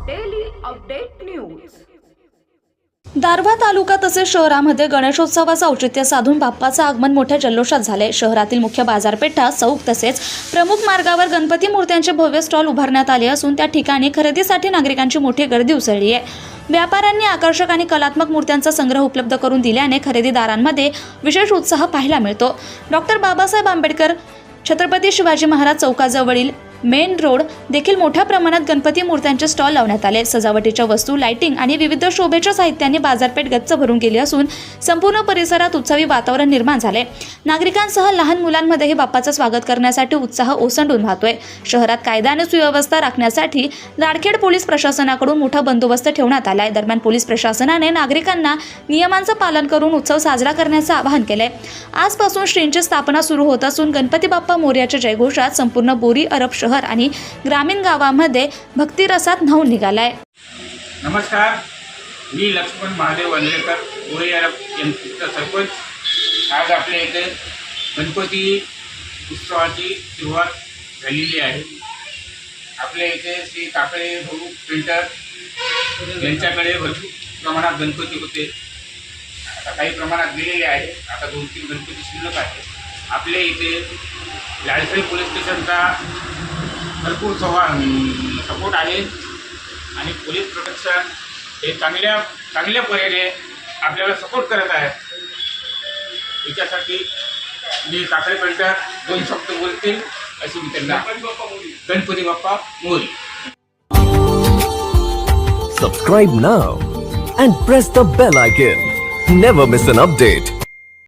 Update news Darwha तालुका तसेच शहरामध्ये गणेशोत्सवाचं औचित्य साधून बाप्पाचं आगमन मोठ्या जल्लोषात झाले शहरातील मुख्य बाजारपेठा चौक तसेच प्रमुख मार्गावर गणपती मूर्त्यांचे भव्य स्टॉल उभारण्यात आले असून त्या ठिकाणी खरेदीसाठी नागरिकांची मोठी गर्दी उसळली आहे. व्यापाऱ्यांनी आकर्षक आणि कलात्मक मूर्त्यांचा संग्रह उपलब्ध करून दिल्याने खरेदीदारांमध्ये विशेष उत्साह पाहायला मिळतो. डॉक्टर बाबासाहेब आंबेडकर छत्रपती शिवाजी महाराज चौकाजवळील मेन रोड देखील मोठ्या प्रमाणात गणपती मूर्त्यांचे स्टॉल लावण्यात आले. सजावटीच्या वस्तू लाइटिंग आणि विविध शोभेच्या साहित्याने बाजारपेठ गच्च भरून गेली असून संपूर्ण परिसरात उत्सवी वातावरण निर्माण झाले. नागरिकांसह लहान मुलांमध्येही बाप्पाचं स्वागत करण्यासाठी उत्साह ओसंडून वाहतोय. शहरात कायदा आणि सुव्यवस्था राखण्यासाठी लाडखेड पोलीस प्रशासनाकडून मोठा बंदोबस्त ठेवण्यात आलाय. दरम्यान पोलीस प्रशासनाने नागरिकांना नियमांचं पालन करून उत्सव साजरा करण्याचं आवाहन केलंय. आजपासून श्रींची स्थापना सुरू होत असून गणपती बाप्पा मोर्याच्या जयघोषात संपूर्ण बोरी अरब शहर आणि ग्रामीण गावामध्ये भक्तिरसात न्हावून निघालाय. नमस्कार मी लक्ष्मण महादेव वंद्रेकर गोरे अरब यांचा सरपंच. आज आपल्या इथे गणपती उत्सवाची सुरुवात झालेली आहे. आपल्या इथे श्री काकडे भाऊ पेंटर यांच्याकडे भरपूर प्रमाणात गणपती होते. आता काही प्रमाणात गेलेले आहे. आता दोन तीन गणपती शिल्लक आहे आपल्या इथे लाडखेड पोलीस स्टेशनचा भरपूर सवा सपोर्ट आहे आणि पोलीस प्रोटेक्शन हे चांगल्या चांगल्या पर्याने आपल्याला सपोर्ट करत आहे याच्यासाठी मी काकडे पेंटर दोन शब्द बोलतील अशी मी त्यांना गणपती बाप्पा मोरी Subscribe now and press the bell icon. Never miss an update.